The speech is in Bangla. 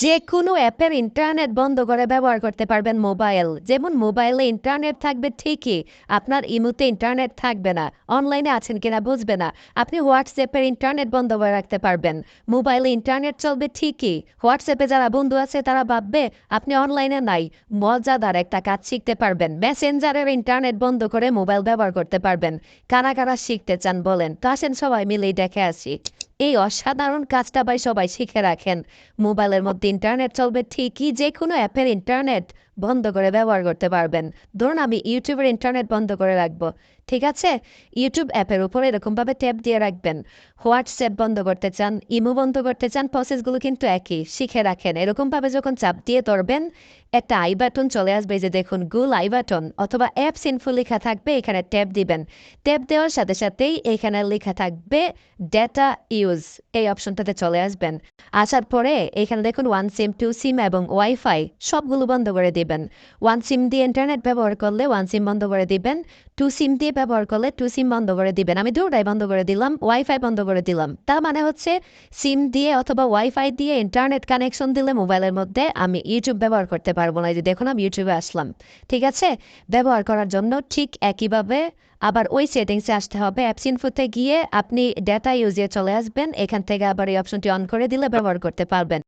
যে কোনো অ্যাপের ইন্টারনেট বন্ধ করে ব্যবহার করতে পারবেন মোবাইল। যেমন মোবাইলে ইন্টারনেট থাকবে ঠিকই, আপনার ইমুতে ইন্টারনেট থাকবে না, অনলাইনে আছেন কিনা বুঝবে না, আপনি হোয়াটসঅ্যাপের ইন্টারনেট বন্ধ করে রাখতে পারবেন। মোবাইলে ইন্টারনেট চলবে ঠিকই, হোয়াটসঅ্যাপে যারা বন্ধু আছে তারা ভাববে, আপনি অনলাইনে নাই, মজাদার একটা কাজ শিখতে পারবেন। মেসেঞ্জারের ইন্টারনেট বন্ধ করে মোবাইল ব্যবহার করতে পারবেন। কারা কারা শিখতে চান বলেন, তো আসেন সবাই মিলেই দেখে আসি। এই অসাধারণ কাজটা ভাই সবাই শিখে রাখেন। মোবাইলের মধ্যে ইন্টারনেট চলবে ঠিকই যে কোনো অ্যাপের ইন্টারনেট বন্ধ করে ব্যবহার করতে পারবেন। ধরুন আমি ইউটিউবের ইন্টারনেট বন্ধ করে রাখব। ঠিক আছে? ইউটিউব অ্যাপের উপরে এরকমভাবে ট্যাপ দিয়ে রাখবেন। হোয়াটসঅ্যাপ বন্ধ করতে চান, ইমো বন্ধ করতে চান, প্রসেসগুলো কিন্তু একই, শিখে রাখেন। এরকমভাবে যখন চাপ দিয়ে ধরবেন একটা আই বাটন চলে আসবে যে দেখুন গুল আই বাটন অথবা অ্যাপস ইনফো লেখা থাকবে, এখানে ট্যাপ দিবেন। ট্যাপ দেওয়ার সাথে সাথেই এখানে লেখা থাকবে ডেটা ইউজ এই অপশনটাতে চলে আসবেন। আসার পরে এখানে দেখুন ওয়ান সিম টু সিম এবং ওয়াইফাই সবগুলো বন্ধ করে দিবেন। ওয়ান সিম দিয়ে ইন্টারনেট ব্যবহার করলে ওয়ান সিম বন্ধ করে দিবেন টু সিম দিয়ে ব্যবহার করলে টু সিম বন্ধ করে দিবেন। আমি দুটাই বন্ধ করে দিলাম ওয়াইফাই বন্ধ করে দিলাম। তার মানে হচ্ছে সিম দিয়ে অথবা ওয়াইফাই দিয়ে ইন্টারনেট কানেকশন দিলে মোবাইলের মধ্যে আমি ইউটিউব ব্যবহার করতে পারব না। যে দেখুন, আমি ইউটিউবে আসলাম। ঠিক আছে? ব্যবহার করার জন্য ঠিক একইভাবে আবার ওই সেটিংসে আসতে হবে। অ্যাপস ইনফোতে গিয়ে আপনি ডেটা ইউজে চলে আসবেন। এখান থেকে আবার এই অপশনটি অন করে দিলে ব্যবহার করতে পারবেন।